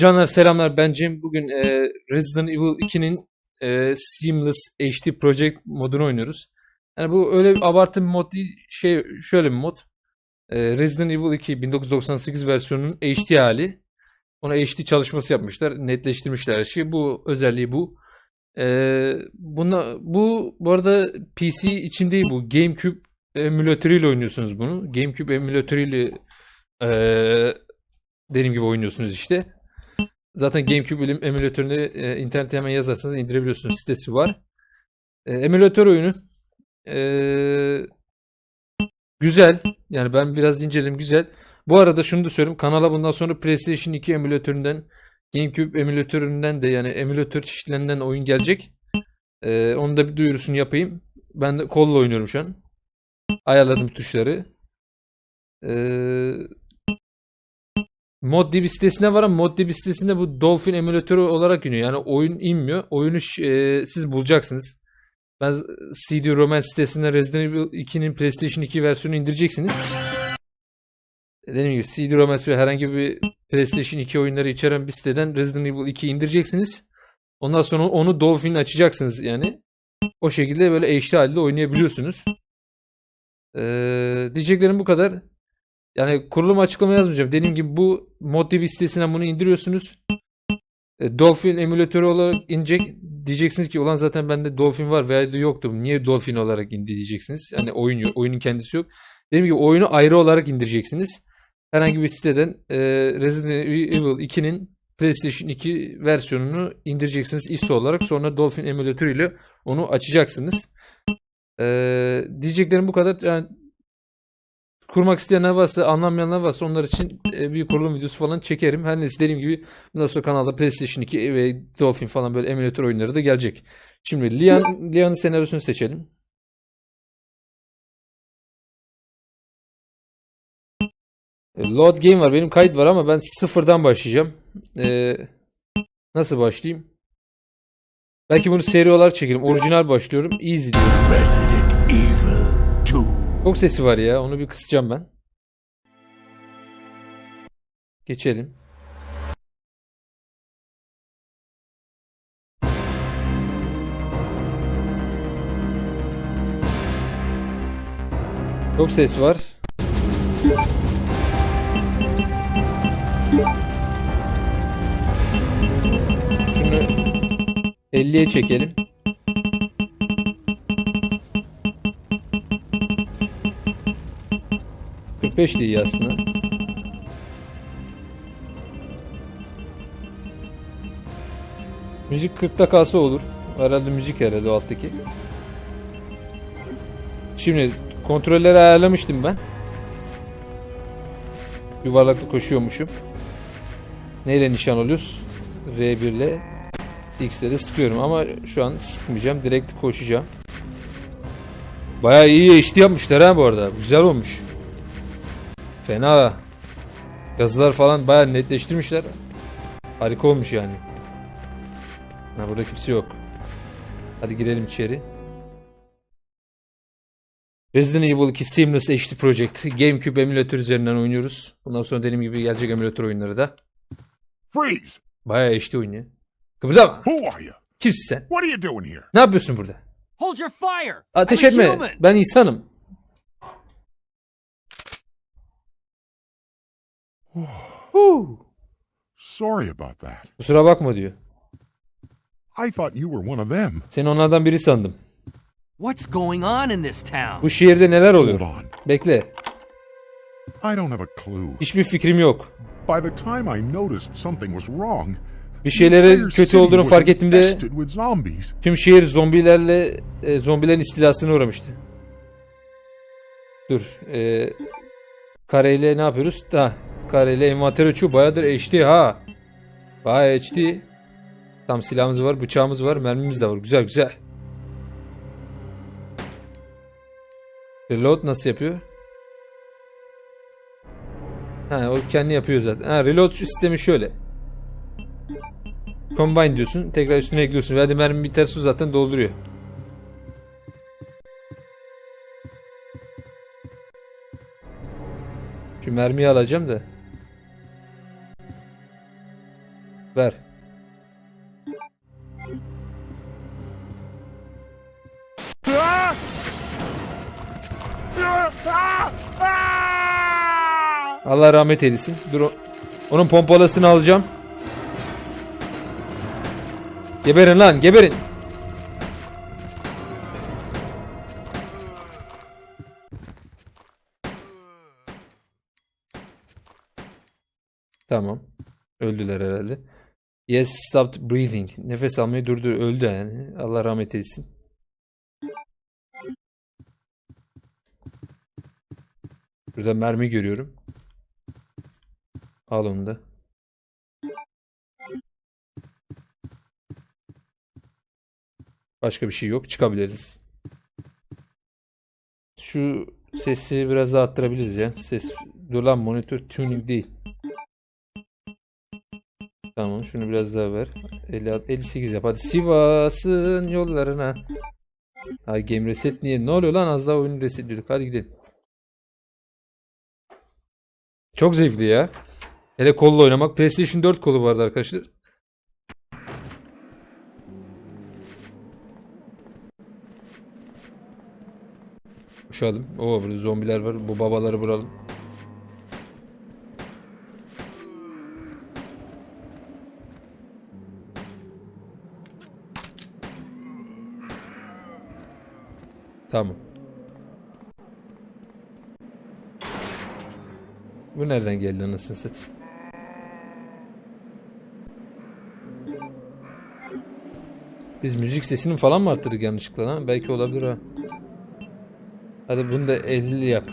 Canlar selamlar ben Cem. Bugün e, Resident Evil 2'nin e, Seamless HD Project modunu oynuyoruz. Yani bu öyle bir abartı bir mod değil. Şey şöyle bir mod. E, Resident Evil 2 1998 versiyonunun HD hali. Ona HD çalışması yapmışlar. Netleştirmişler her şeyi. Bu özelliği bu. E, buna, bu bu arada PC için değil bu. GameCube emülatörüyle oynuyorsunuz bunu. GameCube emülatörüyle e, dediğim gibi oynuyorsunuz işte. Zaten GameCube emülatöründe e, internete hemen yazarsanız indirebiliyorsunuz. Sitesi var. E, emülatör oyunu. E, güzel. Yani ben biraz inceledim. Güzel. Bu arada şunu da söyleyeyim. Kanala bundan sonra PlayStation 2 emülatöründen GameCube emülatöründen de yani emülatör çeşitlerinden oyun gelecek. E, onu da bir duyurusunu yapayım. Ben de kolla oynuyorum şu an. Ayarladım tuşları. Eee Mod sitesinde var ama Mod sitesinde bu Dolphin emülatörü olarak iniyor. Yani oyun inmiyor. Oyunu e, siz bulacaksınız. Ben CD-ROM sitesinde Resident Evil 2'nin PlayStation 2 versiyonunu indireceksiniz. Dediğim gibi CD-ROM ve herhangi bir PlayStation 2 oyunları içeren bir siteden Resident Evil 2 indireceksiniz. Ondan sonra onu Dolphin'le açacaksınız yani. O şekilde böyle HD halde oynayabiliyorsunuz. Ee, diyeceklerim bu kadar. Yani kurulum açıklama yazmayacağım. Dediğim gibi bu ModDB sitesinden bunu indiriyorsunuz. E, Dolphin emülatörü olarak inecek. Diyeceksiniz ki ulan zaten bende Dolphin var veya yoktu. Niye Dolphin olarak indi diyeceksiniz. Yani oyun yok. Oyunun kendisi yok. Dediğim gibi oyunu ayrı olarak indireceksiniz. Herhangi bir siteden e, Resident Evil 2'nin PlayStation 2 versiyonunu indireceksiniz ISO olarak. Sonra Dolphin emülatörüyle onu açacaksınız. E, diyeceklerim bu kadar. Yani kurmak isteyenler varsa, anlamayanlar varsa onlar için e, bir kurulum videosu falan çekerim. Her neyse dediğim gibi bundan sonra kanalda PlayStation 2 ve Dolphin falan böyle emülatör oyunları da gelecek. Şimdi Lian, Lian'ın senaryosunu seçelim. E, Load game var. Benim kayıt var ama ben sıfırdan başlayacağım. E, nasıl başlayayım? Belki bunu seri olarak çekelim. Orijinal başlıyorum. Easy diyorum. Resident Evil 2. Çok sesi var ya. Onu bir kısacağım ben. Geçelim. Çok ses var. Şunu 50'ye çekelim. ...45 de aslında. Müzik 40'ta kalsa olur. Herhalde müzik herhalde o alttaki. Şimdi kontrolleri ayarlamıştım ben. Yuvarlaklı koşuyormuşum. Neyle nişan alıyoruz? R1 ile X ile de sıkıyorum ama şu an sıkmayacağım. Direkt koşacağım. Bayağı iyi HD yapmışlar ha bu arada. Güzel olmuş. Fena. Yazılar falan bayağı netleştirmişler. Harika olmuş yani. Ha, burada kimse yok. Hadi girelim içeri. Resident Evil 2 Seamless HD Project. GameCube emülatör üzerinden oynuyoruz. Bundan sonra dediğim gibi gelecek emülatör oyunları da. Freeze! Bayağı HD oynuyor. Kıpırdama. Who are you? Kimsin sen? What are you doing here? Ne yapıyorsun burada? Hold your fire! Ateş etme. human. Ben insanım. Sorry about that. Kusura bakma diyor. I thought you were one of them. Seni onlardan biri sandım. What's going on in this town? Bu şehirde neler Hold oluyor? on. Bekle. I don't have a clue. Hiçbir fikrim yok. By the time I noticed something was wrong, Bir entire kötü olduğunu was fark ettiğimde infested with zombies. tüm şehir zombilerle e, zombilerin istilasına uğramıştı. Dur. E, kareyle ne yapıyoruz? Ha, kareyle envanter açıyor. Bayağıdır HD ha. Bayağı HD. Tam silahımız var, bıçağımız var, mermimiz de var. Güzel güzel. Reload nasıl yapıyor? Ha, o kendi yapıyor zaten. Ha, reload sistemi şöyle. Combine diyorsun. Tekrar üstüne ekliyorsun. Ve hadi mermi biterse o zaten dolduruyor. Şu mermiyi alacağım da. Ver. Allah rahmet eylesin. Dur onun pompalasını alacağım. Geberin lan geberin. Tamam. Öldüler herhalde. Yes, stopped breathing. Nefes almayı durdu. Öldü yani. Allah rahmet eylesin. Burada mermi görüyorum. Al onu da. Başka bir şey yok. Çıkabiliriz. Şu sesi biraz daha arttırabiliriz ya. Ses dur lan monitör tuning değil. Tamam şunu biraz daha ver. 50, 58 yap. Hadi Sivas'ın yollarına. Ha game reset niye? Ne oluyor lan? Az daha oyunu resetliyorduk. Hadi gidelim. Çok zevkli ya. Hele kolla oynamak. PlayStation 4 kolu vardı arkadaşlar. Koşalım. Oo burada zombiler var. Bu babaları vuralım. Tamam. Bu nereden geldi anasını satayım? Biz müzik sesini falan mı arttırdık yanlışlıkla lan? Belki olabilir ha. Hadi bunu da 50 yap.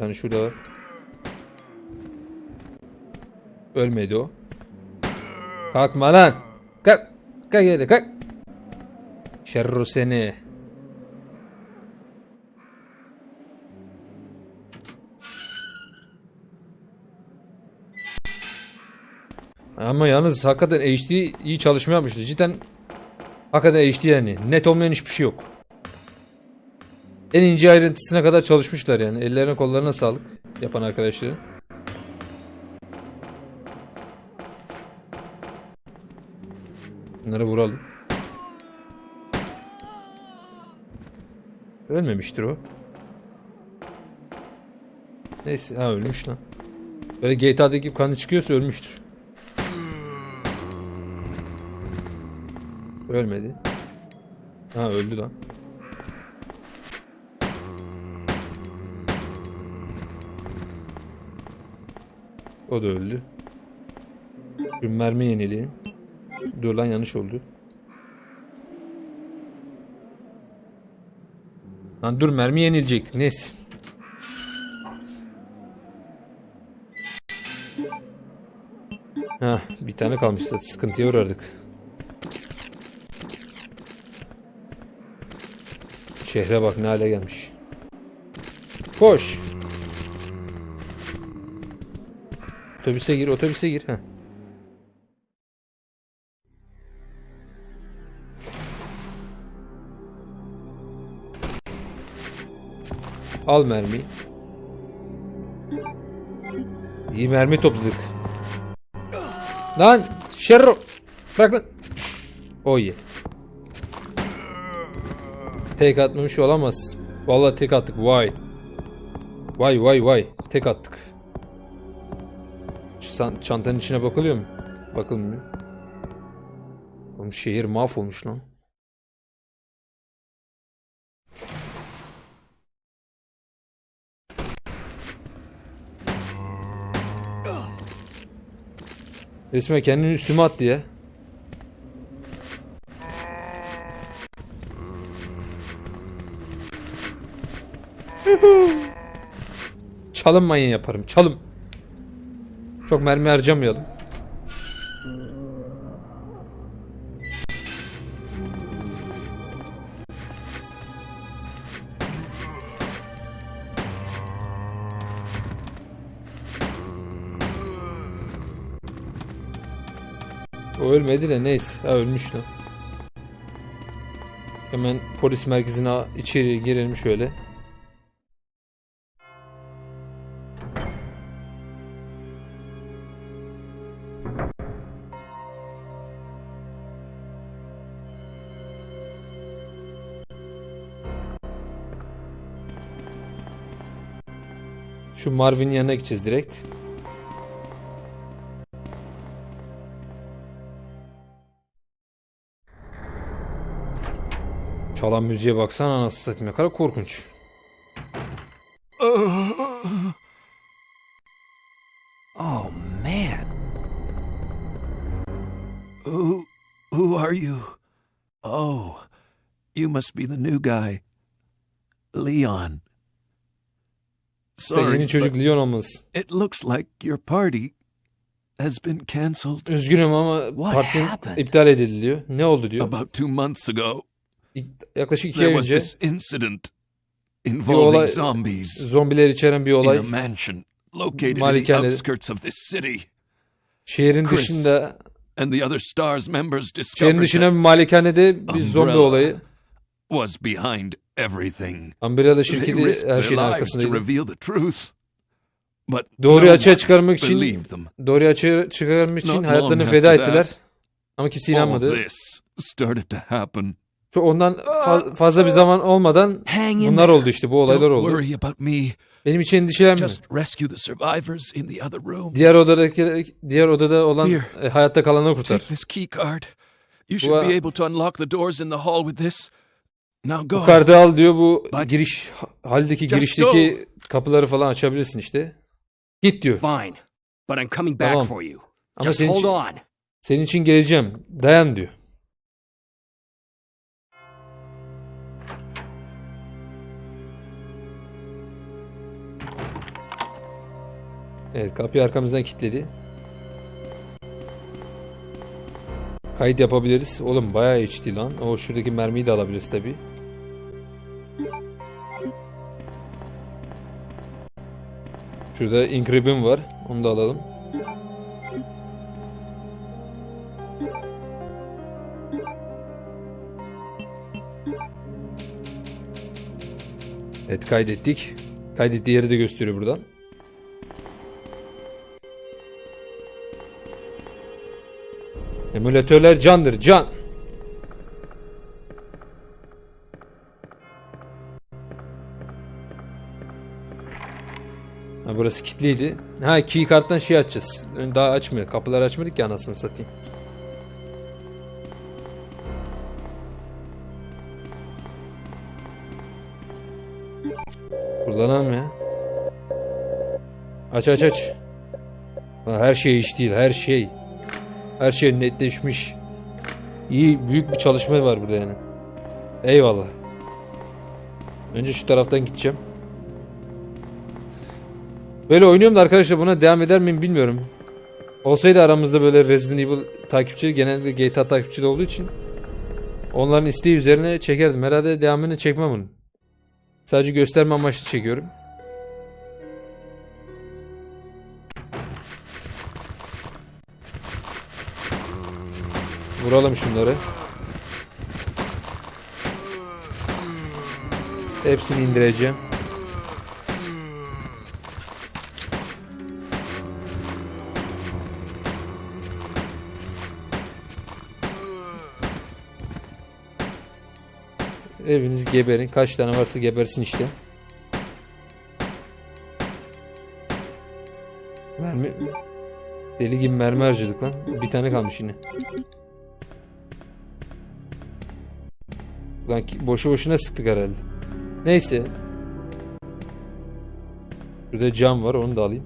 Yani şurada. Ölmedi o. Kalkma lan. Kalk. Kalk yere kalk. Şerru seni. Ama yalnız hakikaten HD iyi çalışma. Cidden hakikaten HD yani. Net olmayan hiçbir şey yok. En ince ayrıntısına kadar çalışmışlar yani. Ellerine kollarına sağlık yapan arkadaşları. Bunları vuralım. Ölmemiştir o. Neyse ha ölmüş lan. Böyle GTA'daki kanı çıkıyorsa ölmüştür. Ölmedi. Ha öldü lan. O da öldü. Şu mermi yeniliği. Dur lan yanlış oldu. Lan dur mermi yenilecektik. Neyse. Hah bir tane kalmıştı. Sıkıntıya uğrardık. Şehre bak ne hale gelmiş. Koş. Otobüse gir, otobüse gir. Heh. Al mermiyi. İyi mermi topladık. Lan Şerro. Bırak lan. Oh yeah. Tek atmamış olamaz. Vallahi tek attık. Vay. Vay vay vay. Tek attık. San- çantanın içine bakılıyor mu? Bakılmıyor. Oğlum şehir mahvolmuş lan. Resmen kendini üstüme attı ya. Çalım manyağı yaparım. Çalım. Çok mermi harcamayalım. O ölmedi de neyse. Ha ölmüş lan. Hemen polis merkezine içeri girelim şöyle. Şu Marvin'in yanına gideceğiz direkt. Çalan müziğe baksana anasını satayım ne kadar korkunç. Oh, man. Who who are you? Oh, you must be the new guy. Leon. Sorry, yeni çocuk but Leon olmalısın. it looks like your party has been cancelled Üzgünüm ama What partin happened? iptal edildi diyor. Ne oldu diyor. about two months ago. Yaklaşık iki There ay was önce this incident involving olay- zombies zombiler içeren bir in olay a mansion located in the Malikane- outskirts of this city. şehrin Chris, dışında And the other STARS members şehrin discovered dışına that bir malikanede bir zombi Umbrella olayı. was behind everything. Umbrella şirketi her şeyin arkasındaydı. Doğruyu açığa çıkarmak için doğruyu açığa çıkarmak için hayatlarını feda ettiler. Ama kimse inanmadı. Çok ondan fa- fazla bir zaman olmadan bunlar oldu işte bu olaylar oldu. Benim için endişelenme. Diğer odadaki diğer odada olan e, hayatta kalanları kurtar. Take Bu kartı al diyor bu giriş haldeki girişteki kapıları falan açabilirsin işte. Git diyor. Fine. But I'm coming back for you. Ama Just senin hold için, on. senin için geleceğim. Dayan diyor. Evet kapıyı arkamızdan kilitledi. Kayıt yapabiliriz. Oğlum bayağı HD lan. O şuradaki mermiyi de alabiliriz tabi. Şurada ink ribbon var. Onu da alalım. Evet kaydettik. Kaydettiği yeri de gösteriyor buradan. Emülatörler candır can. Ha, burası kilitliydi. Ha key karttan şey açacağız. Daha açmıyor. Kapıları açmadık ya anasını satayım. Kullanalım ya. Aç aç aç. Ha, her şey iş değil her şey. Her şey netleşmiş. İyi büyük bir çalışma var burada yani. Eyvallah. Önce şu taraftan gideceğim. Böyle oynuyorum da arkadaşlar buna devam eder miyim bilmiyorum. Olsaydı aramızda böyle Resident Evil takipçi genelde GTA takipçi olduğu için onların isteği üzerine çekerdim. Herhalde devamını çekmem bunun. Sadece gösterme amaçlı çekiyorum. Vuralım şunları. Hepsini indireceğim. Eviniz geberin. Kaç tane varsa gebersin işte. Mermi... Deli gibi mermi harcadık lan. Bir tane kalmış yine. Lan boşu boşuna sıktık herhalde. Neyse. Şurada cam var onu da alayım.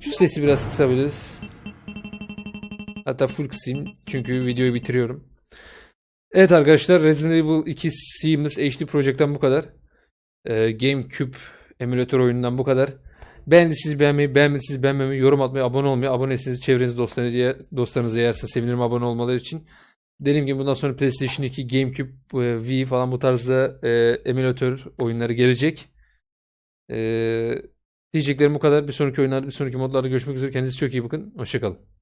Şu sesi biraz kısabiliriz. Hatta full kısayım çünkü videoyu bitiriyorum. Evet arkadaşlar Resident Evil 2 Seamless HD Project'ten bu kadar. Ee, GameCube emülatör oyunundan bu kadar. Beğendiyseniz beğenmeyi, beğenmediyseniz beğenmemeyi, yorum atmayı, abone olmayı, abone etseniz çevreniz dostlarınızı, dostlarınızı yerse sevinirim abone olmaları için. Dediğim gibi bundan sonra PlayStation 2, GameCube, e, Wii falan bu tarzda e, emülatör oyunları gelecek. E, diyeceklerim bu kadar. Bir sonraki oyunlar, bir sonraki modlarda görüşmek üzere. Kendinize çok iyi bakın. Hoşçakalın.